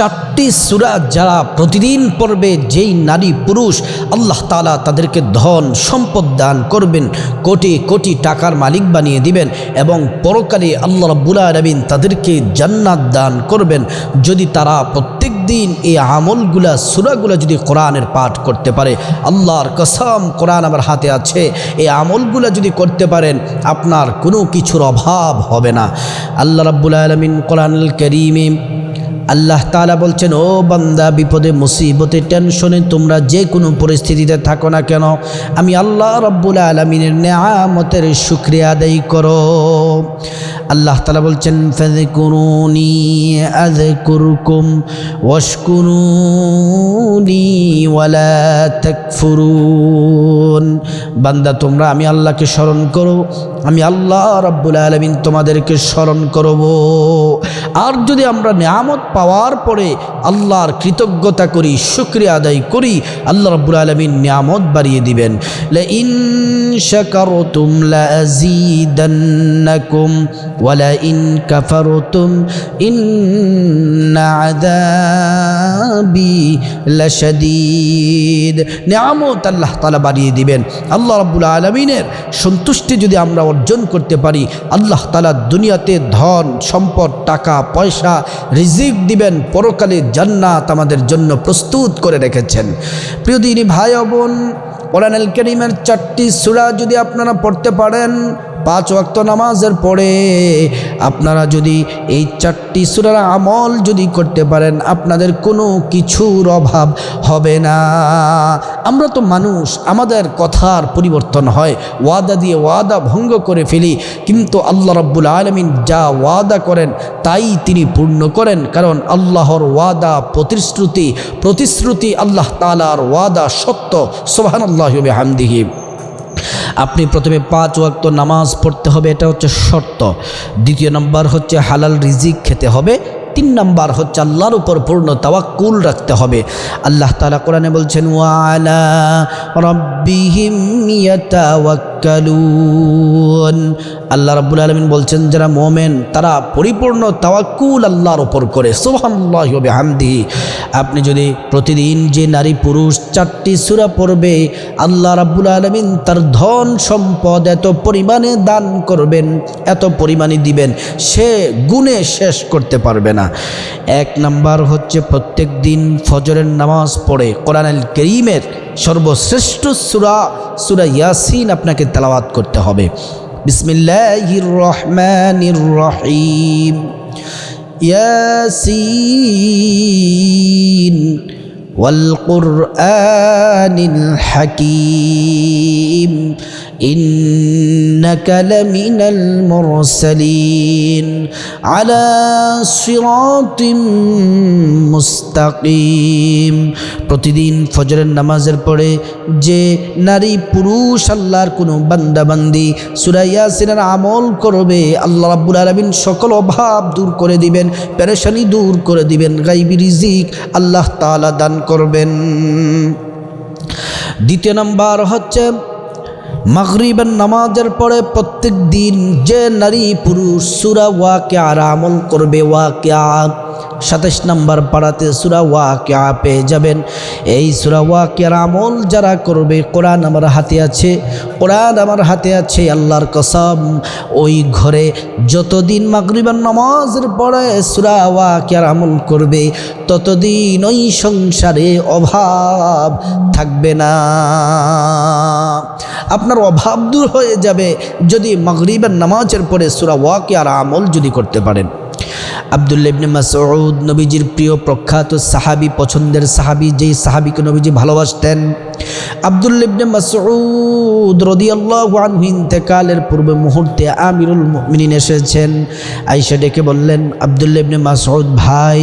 চারটি সুরা যারা প্রতিদিন পড়বে, যেই নারী পুরুষ, আল্লাহ তালা তাদেরকে ধন, সম্পদ দান করবেন, কোটি কোটি টাকার মালিক বানিয়ে দিবেন এবং পরকালে আল্লাহ রব্বুল আলমিন তাদেরকে জান্নাত দান করবেন। যদি তারা প্রত্যেক দিন এই আমলগুলা, সুরাগুলা যদি কোরআনের পাঠ করতে পারে, আল্লাহর কসম কোরআন আমার হাতে আছে, এই আমলগুলা যদি করতে পারেন, আপনার কোনো কিছুর অভাব হবে না। আল্লাহ রব্বুল আলমিন কোরআনুল করিমে আল্লাহ তালা বলছেন, ও বান্দা, বিপদে, মুসিবতে, টেনশনে তোমরা যে কোনো পরিস্থিতিতে থাকো না কেন? আমি আল্লাহ রব্বুল আলমিনের নেয়ামতের শুক্রিয়া আদায় করো। আল্লাহ তালা বলছেন ফেদকুরুনি আযকুরকুম, ওয়াশকুরুনি, ওয়ালা তাকফুরুন। বান্দা, তোমরা আমি আল্লাহকে স্মরণ করো, আমি আল্লাহ রব্বুল আলমিন তোমাদেরকে স্মরণ করব। আর যদি আমরা নিয়ামত পাওয়ার পরে আল্লাহর কৃতজ্ঞতা করি, শুক্রিয়া আদায় করি, আল্লাহ রব্বুল আলমিন নিয়ামত বাড়িয়ে দিবেন। ইন লাযীদান্নাকুম ওয়ালা ইন কাফারতুম ইন্না আযাবি লাশাদীদ। নিয়ামত আল্লাহ তাআলা বাড়িয়ে দিবেন। আল্লাহ রাব্বুল আলামিনের সন্তুষ্টি যদি আমরা অর্জন করতে পারি, আল্লাহ তালা দুনিয়াতে ধন, সম্পদ, টাকা, পয়সা, রিজিক দিবেন, পরকালে জান্নাত আমাদের জন্য প্রস্তুত করে রেখেছেন। প্রিয় দিনী ভাই বোন, কোরআনুল করিমের চারটি সুরা যদি আপনারা পড়তে পারেন পাঁচ ওয়াক্ত নামাজের পরে আপনারা যদি এই চারটি সুরার আমল যদি করতে পারেন, আপনাদের কোনো কিছুর অভাব হবে না। আমরা তো মানুষ, আমাদের কথার পরিবর্তন হয়, ওয়াদা দিয়ে ওয়াদা ভঙ্গ করে ফেলি, কিন্তু আল্লাহ রব্বুল আলমিন যা ওয়াদা করেন, তাই তিনি পূর্ণ করেন, কারণ আল্লাহর ওয়াদা প্রতিশ্রুতি প্রতিশ্রুতি আল্লাহ তালার ওয়াদা সত্য। সোহান আল্লাহ হামদিহি আপনি প্রথমে পাঁচ ওয়াক্ত নামাজ পড়তে হবে, এটা হচ্ছে শর্ত। দ্বিতীয় নম্বর হচ্ছে হালাল রিজিক খেতে হবে। তিন নম্বর হচ্ছে আল্লাহর উপর পূর্ণ তাওয়াক্কুল রাখতে হবে। আল্লাহ তালা কোরআনে বলছেন, ওয়ালা রব্বিহিম আল্লাহ রাব্বুল আলামিন বলছেন, যারা মোমেন, তারা পরিপূর্ণ তাওয়াক্কুল আল্লাহর ওপর করে। ওয়া বিহামদিহি। আপনি যদি প্রতিদিন যে নারী পুরুষ চারটি সূরা পড়বে, আল্লাহ রাব্বুল আলমিন তার ধন সম্পদ এত পরিমাণে দান করবেন, এত পরিমাণে দিবেন, সে গুণে শেষ করতে পারবে না। এক নাম্বার হচ্ছে প্রত্যেক দিন ফজরের নামাজ পড়ে। কোরআনুল করিমের সর্বশ্রেষ্ঠ সুরা সুরা ইয়াসিন আপনাকে তেলাওয়াত করতে হবে। بسم الله الرحمن الرحيم ياسين والقرآن الحكيم إنك لمن المرسلين على صراط মুস্তাকিম প্রতিদিন ফজরের নামাজের পরে যে নারী পুরুষ আল্লাহর কোনো বান্দাবান্দি সুরাইয়াসিনের আমল করবে আল্লাহ রাব্বুল আলমিন সকল অভাব দূর করে দিবেন পেরেশানি দূর করে দিবেন গাইবি রিজিক আল্লাহ তাআলা দান করবেন দ্বিতীয় নাম্বার হচ্ছে মাগরিবের নামাজের পরে প্রত্যেক দিন যে নারী পুরুষ সুরা ওয়াকে আর আমল করবে ওয়াকে সাতাশ নম্বর পাড়াতে সুরা ওয়াকিয়া পেয়ে যাবেন। এই সুরা ওয়াকিয়ার আমল যারা করবে, কোরআন আমার হাতে আছে, কোরআন আমার হাতে আছে, আল্লাহর কসম, ওই ঘরে যতদিন মাগরিবার নামাজের পরে সুরা ওয়াকিয়ার আমল করবে, ততদিন ওই সংসারে অভাব থাকবে না। আপনার অভাব দূর হয়ে যাবে যদি মাগরিবের নামাজের পরে সুরা ওয়াকিয়ার আমল যদি করতে পারেন। আবদুল্লা ইবনে মাসউদ, নবীজির প্রিয় প্রখ্যাত সাহাবি, পছন্দের সাহাবি, যেই সাহাবিকে নবীজি ভালোবাসতেন। আবদুল্লা ইবনে মাসউদ রাদিয়াল্লাহু ইন্তেকালের পূর্বে মুহূর্তে আমিরুল মুমিনিন এসেছেন। আইসা ডেকে বললেন আবদুল্লা ইবনে মাসউদ ভাই,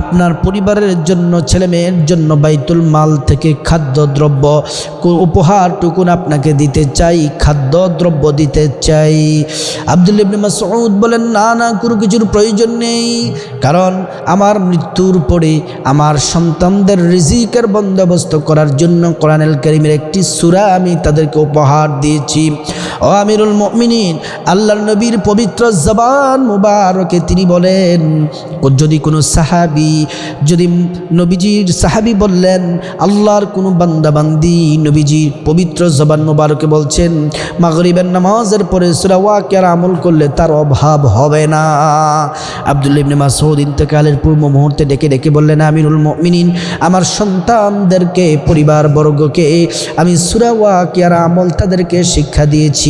আপনার পরিবারের জন্য, ছেলে মেয়ের জন্য বাইতুল মাল থেকে খাদ্যদ্রব্য উপহার টুকুন আপনাকে দিতে চাই, খাদ্যদ্রব্য দিতে চাই। আবদুল্লা ইবনে মাসউদ বলেন, না না, কোনো কিছুর প্রয়োজন নেই। কারণ আমার মৃত্যুর পরে আমার সন্তানদের রিজিকের বন্দোবস্ত করার জন্য কোরআনুল করিমের একটি সুরা আমি তাদেরকে উপহার দিয়েছি। ও আমিরুল মমিনিন, আল্লাহর নবীর পবিত্র জবান মুবারকে তিনি বলেন, যদি কোনো সাহাবি, যদি নবীজির সাহাবি বললেন, আল্লাহর কোনো বান্দাবান্দি নবীজির পবিত্র জবান মুবারকে বলছেন, মাগরিবের নামাজের পরে সুরা ওয়াকিয়ার আমল করলে তার অভাব হবে না। আবদুল্লা ইবনে মাসউদ ইন্তেকালের পূর্ব মুহূর্তে ডেকে ডেকে বললেন, আমিরুল মুমিনিন, আমার সন্তানদেরকে, পরিবারবর্গকে, আমি সুরা ওয়াকিয়ার আমল তাদেরকে শিক্ষা দিয়েছি।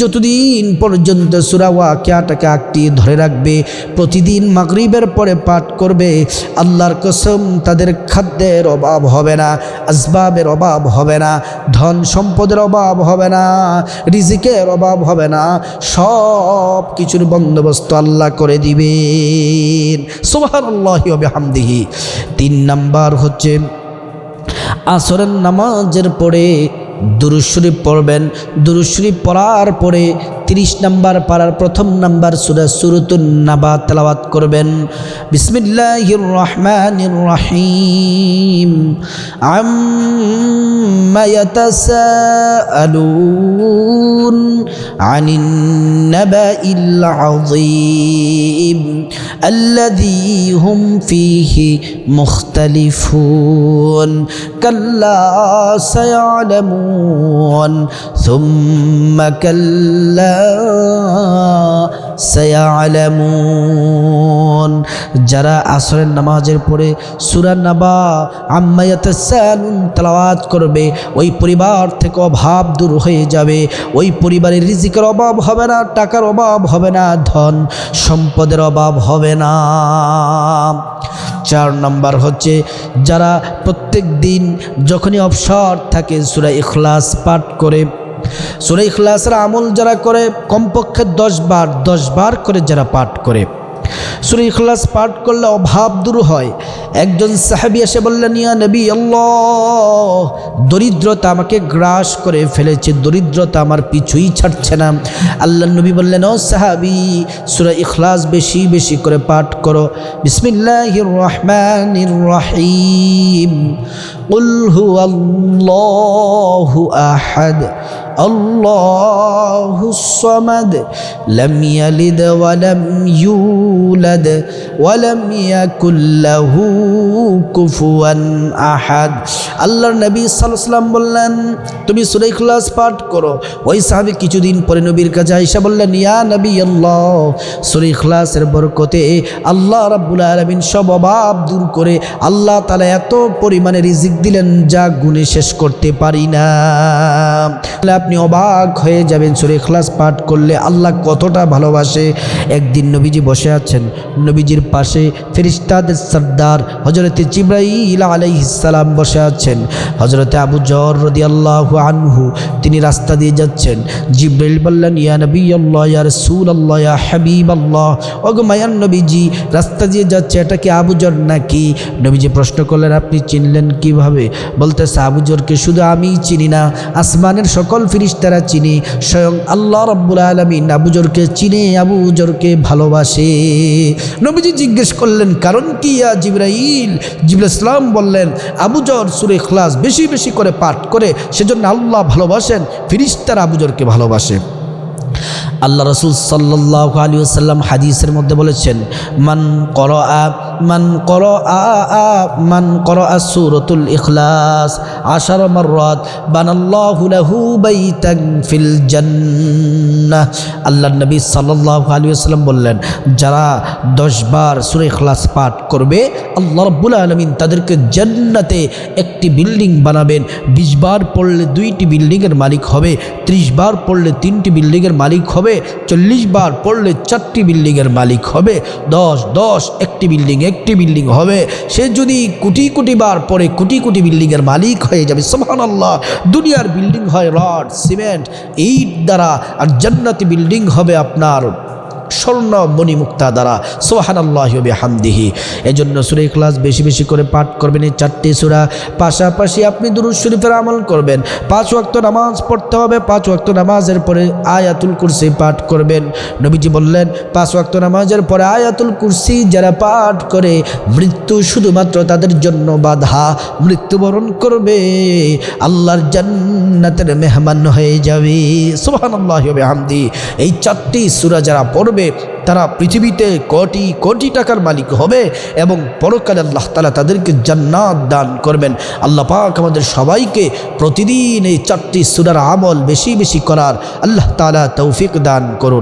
যতদিন পর্যন্ত সুরা ওয়াকিয়াটাকে আঁকটি ধরে রাখবে, প্রতিদিন মাগরিবের পরে পাঠ করবে, আল্লাহর কসম তাদের খাদ্যের অভাব হবে না, আসবাবের অভাব হবে না, ধন সম্পদের অভাব হবে না, রিজিকের অভাব হবে না, সব কিছুর বন্দোবস্ত আল্লাহ করে দিবেন। আল্লাহ হামদিহি তিন নাম্বার হচ্ছে, আসরের নামাজের পরে দুরুশরীফ পড়বেন। দুরুশরীফ পড়ার পরে তিরিশ নাম্বার পাড়ার প্রথম নাম্বার সুরা সুরতুন নাবা তেলাওয়াত করবেন। বিসমিল্লাহির রহমানির রহিম। يتساءلون عن النبأ العظيم الذي هم فيه مختلفون. كلا سيعلمون. ثم كلا সায়ালামুন। যারা আসরের নামাজের পরে সুরা নাবা আম্মায়াতে সানুন তালাওয়াত করবে, ওই পরিবার থেকে অভাব দূর হয়ে যাবে। ওই পরিবারের রিজিকের অভাব হবে না, টাকার অভাব হবে না, ধন সম্পদের অভাব হবে না। চার নম্বর হচ্ছে, যারা প্রত্যেক দিন যখনই অবসর থাকে, সুরা ইখলাস পাঠ করে সুরা ইখলাসের আমল যারা করে কমপক্ষে দশ বার দশ বার করে যারা পাঠ করে সুরা ইখলাস পাঠ করলে অভাব দূর হয় একজন সাহাবি এসে বললেন ইয়া নবী আল্লাহ দরিদ্রতা আমাকে গ্রাস করে ফেলেছে দরিদ্রতা আমার পিছুই ছাড়ছে না আল্লাহ নবী বললেন ও সাহাবি সুরা ইখলাস বেশি বেশি করে পাঠ করো বিসমিল্লাহির রহমানির রহিম قل هو الله أحد الله الصمد لم يلد ولم يولد ولم يكن له কুফুয়ান আহাদ আল্লাহর নবী সাল্লাম বললেন তুমি সুরাই ইখলাস পাঠ করো ওই সাহাবি কিছুদিন পরে নবীর কাছে আইসা বললেন ইয়া নবী আল্লাহ সুরাই ইখলাসের বরকতে আল্লাহ রাব্বুল আলামিন সব অভাব দূর করে আল্লাহ তাআলা এত পরিমাণে রিজিক দিলেন যা গুণে শেষ করতে পারি না তাহলে আপনি অবাক হয়ে যাবেন। সুরে ইখলাস পাঠ করলে আল্লাহ কতটা ভালোবাসে। একদিন নবীজি বসে আছেন। নবীজির পাশে ফেরিস্তাদের সর্দার হজরতে জিব্রাইল আলাইহিসালাম বসে আছেন। হজরতে আবু জর রদি আল্লাহ আনহু, তিনি রাস্তা দিয়ে যাচ্ছেন। জিব্রাইল বললেন, ইয়া নবী আল্লাহ ইয়া রসুল আল্লাহ ইয়া হাবিব আল্লাহ ওগো মায়ান নবীজি, রাস্তা দিয়ে যাচ্ছে, এটা কি আবু জর নাকি? নবীজি প্রশ্ন করলেন, আপনি চিনলেন কীভাবে? বলতেছে, আবু জরকে শুধু আমিই চিনি না, আসমানের সকল ফিরিস্তারা চিনি, স্বয়ং আল্লাহ রব্বুল আলমিন আবুজরকে চিনে আবুজরকে ভালোবাসে। নবীজি জিজ্ঞেস করলেন, কারণ কি ইয়া জিব্রাইল? জিবুল ইসলাম বললেন আবুজর সুরে খ্লাস বেশি বেশি করে পাঠ করে, সেজন্য আল্লাহ ভালোবাসেন ফিরিস্তার আবুজরকে ভালোবাসে। আল্লাহ রসুল সাল্লাহ আলী আসাল্লাম হাদিসের মধ্যে বলেছেন, মান কর মান কর মান কর আ সুরতুল ইখলাস। আশার মর্রত, বানাল্লাহু লাহু বাইতান ফিল জান্নাহ। আল্লাহ নবী সাল্লাহ আলী আসাল্লাম বললেন, যারা দশবার সুরে ইখলাস পাঠ করবে, আল্লাহ রব্বুল আলমিন তাদেরকে জান্নাতে একটি বিল্ডিং বানাবেন। বিশ বার পড়লে দুইটি বিল্ডিংয়ের মালিক হবে, ত্রিশ বার পড়লে তিনটি বিল্ডিংয়ের মালিক হবে, চল্লিশ বার পড়লে চারটি বিল্ডিংয়ের মালিক হবে, দশ দশ একটি বিল্ডিং একটি বিল্ডিং হবে, সে যদি কোটি কোটি বার পরে কোটি কোটি বিল্ডিংয়ের মালিক হয়ে যাবে সোহান আল্লাহ দুনিয়ার বিল্ডিং হয় রড, সিমেন্ট, ইট দ্বারা আর জান্নাতি বিল্ডিং হবে আপনার স্বর্ণ মণিমুক্তা দ্বারা। সোহান আল্লাহ হামদিহি এজন্য সুরে ক্লাস বেশি বেশি করে পাঠ করবেন। এই চারটি সুরা পাশাপাশি আপনি দুরুদ শরীফের আমল করবেন। পাঁচ ওয়াক্ত নামাজ পড়তে হবে। পাঁচ ওয়াক্ত নামাজের পরে আয়াতুল কুরসি পাঠ করবেন। নবীজি বললেন, পাঁচ ওয়াক্ত নামাজের পরে আয়াতুল কুরসি যারা পাঠ করে, মৃত্যু শুধুমাত্র তাদের জন্য বাধা। মৃত্যুবরণ করবে। আল্লাহর জান্নাতের মেহমান হয়ে যাবে। সুবহানাল্লাহি ওয়া বিহামদি। এই চারটি সূরা যারা পড়বে তারা পৃথিবীতে কোটি কোটি টাকার মালিক হবে এবং পরকালে আল্লাহ তালা তাদেরকে জান্নাত দান করবেন। আল্লাহ পাক আমাদের সবাইকে প্রতিদিন এই চারটি সুরার আমল বেশি বেশি করার আল্লাহ তালা তৌফিক দান করুন।